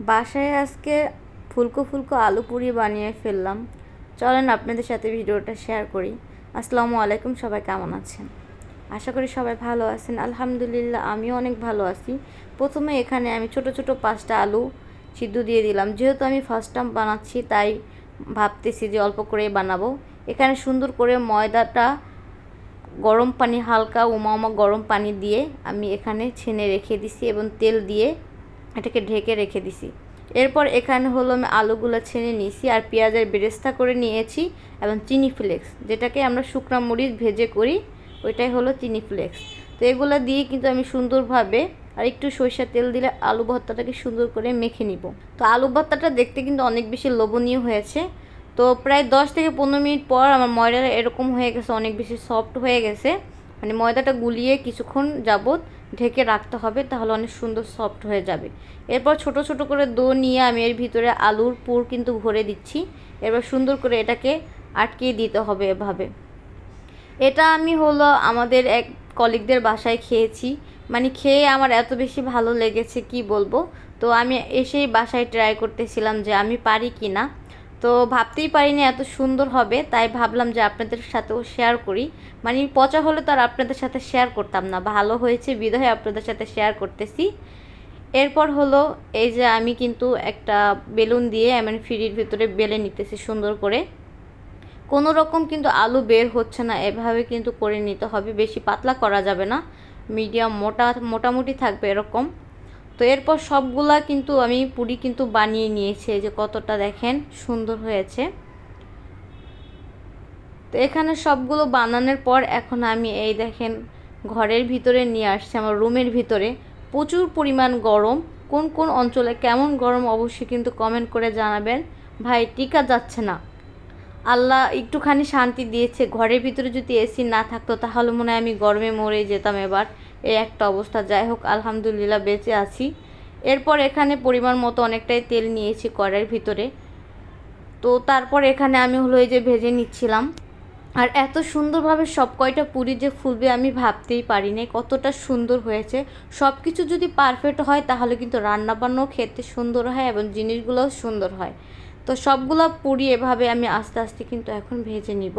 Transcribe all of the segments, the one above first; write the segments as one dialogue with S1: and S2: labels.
S1: বাসায় আজকে ফুলকো ফুলকো আলু পুরি বানিয়ে ফেললাম। চলেন আপনাদের সাথে ভিডিওটা শেয়ার করি। আসসালামু আলাইকুম, সবাই কেমন আছেন? আশা করি সবাই ভালো আছেন। আলহামদুলিল্লাহ, আমিও অনেক ভালো আছি। প্রথমে এখানে আমি ছোট ছোট পাঁচটা আলু সিদ্ধ দিয়ে দিলাম। যেহেতু আমি ফার্স্ট টাইম বানাচ্ছি, তাই ভাবতেছি যে অল্প করে বানাবো। এখানে সুন্দর করে ময়দাটা গরম পানি, হালকা উমা উমা গরম পানি দিয়ে আমি এখানে ছেনে রেখে দিছি এবং তেল দিয়ে এটাকে ঢেকে রেখে দিছি। এরপর এখানে হলো আমি আলুগুলো ছেড়ে নিয়েছি আর পেঁয়াজের বেরেস্তা করে নিয়েছি এবং চিনি ফ্লেক্স, যেটাকে আমরা শুকনো মরিচ ভেজে করি, ওইটাই হলো চিনি ফ্লেক্স। তো এগুলো দিয়ে কিন্তু আমি সুন্দরভাবে আর একটু সরিষার তেল দিলে আলু ভর্তাটাকে সুন্দর করে মেখে নিব। তো আলু ভর্তাটা দেখতে কিন্তু অনেক বেশি লোভনীয় হয়েছে। তো প্রায় দশ থেকে পনেরো মিনিট পর আমার ময়দাটা এরকম হয়ে গেছে, অনেক বেশি সফট হয়ে গেছে। মানে ময়দাটা গুলিয়ে কিছুক্ষণ যাবত ঢেকে রাখতে হবে, তাহলে অনেক সুন্দর সফট হয়ে যাবে। এরপর ছোট ছোট করে দো নিয়ে আমি এর ভিতরে আলুর পুর কিন্তু ভরে দিচ্ছি। এরপর সুন্দর করে এটাকে আটকিয়ে দিতে হবে এভাবে। এটা আমি হলো আমাদের এক কলিগদের বাসায় খেয়েছি। মানে খেয়ে আমার এত বেশি ভালো লেগেছে, কি বলব? তো আমি এসেই বাসায় ট্রাই করতেছিলাম যে আমি পারি কি না তো ভাবতেই পারিনি এত সুন্দর হবে, তাই ভাবলাম যে আপনাদের সাথেও শেয়ার করি। মানে পচা হলে তো আর আপনাদের সাথে শেয়ার করতাম না, ভালো হয়েছে বিধায় আপনাদের সাথে শেয়ার করতেছি। এরপর হলো এই যে আমি কিন্তু একটা বেলুন দিয়ে মানে ফ্রির ভিতরে বেলে নিতেছি সুন্দর করে। কোনো রকম কিন্তু আলু বের হচ্ছে না, এভাবে কিন্তু করে নিতে হবে, বেশি পাতলা করা যাবে না। মিডিয়াম, মোটা, মোটামুটি থাকবে এরকম। তো এরপর সবগুলা কিন্তু আমি পুরি কিন্তু বানিয়ে নিয়েছি যে কতটা দেখেন সুন্দর হয়েছে। তো এখানে সবগুলো বানানোর পর এখন আমি এই দেখেন ঘরের ভিতরে নিয়ে আসছি, আমার রুমের ভিতরে। প্রচুর পরিমাণ গরম, কোন কোন অঞ্চলে কেমন গরম অবশ্যই কিন্তু কমেন্ট করে জানাবেন। ভাই, টিকা যাচ্ছে না। আল্লাহ একটুখানি শান্তি দিয়েছে, ঘরের ভিতরে যদি এসি না থাকতো তাহলে মনে হয় আমি গরমে মরে যেতাম এবার। এই একটা অবস্থা। যাই হোক, আলহামদুলিল্লাহ বেঁচে আছি। এরপর এখানে পরিমাণ মতো অনেকটাই তেল নিয়েছি কড়াইয়ের ভিতরে। তো তারপর এখানে আমি হলো এই যে ভেজে নিচ্ছিলাম। আর এত সুন্দরভাবে সব কয়টা পুরি যে ফুলবে আমি ভাবতেই পারিনি কতটা সুন্দর হয়েছে। সব কিছু যদি পারফেক্ট হয়, তাহলে কিন্তু রান্নাবান্নাও খেতে সুন্দর হয় এবং জিনিসগুলোও সুন্দর হয়। তো সবগুলো পুরি এভাবে আমি আস্তে আস্তে কিন্তু এখন ভেজে নিব।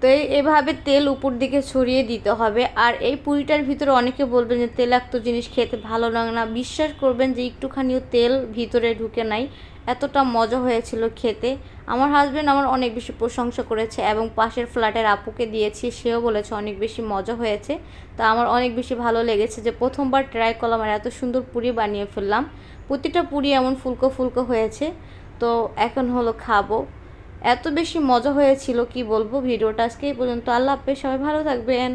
S1: তো এভাবে তেল উপর দিকে ছড়িয়ে দিতে হবে। আর এই পুরিটার ভিতরে অনেকে বলবেন যে, তেলাক্ত জিনিস খেতে ভালো লাগে না। বিশ্বাস করবেন যে, একটুখানিও তেল ভিতরে ঢুকে নাই। এতটা মজা হয়েছিল খেতে। আমার হাজব্যান্ড আমার অনেক বেশি প্রশংসা করেছে এবং পাশের ফ্ল্যাটের আপুকে দিয়েছি। সেও বলেছে অনেক বেশি মজা হয়েছে। তো আমার অনেক বেশি ভালো লেগেছে যে, প্রথমবার ট্রাই করলাম আর এত সুন্দর পুরি বানিয়ে ফেললাম। প্রতিটা পুরি এমন ফুলকো ফুলকো হয়েছে। তো এখন হলো খাব। এত বেশি মজা হয়েছিল, কি বলব? ভিডিওটা আজকে এই পর্যন্ত। আল্লাহ হাফেজ, সবাই ভালো থাকবেন।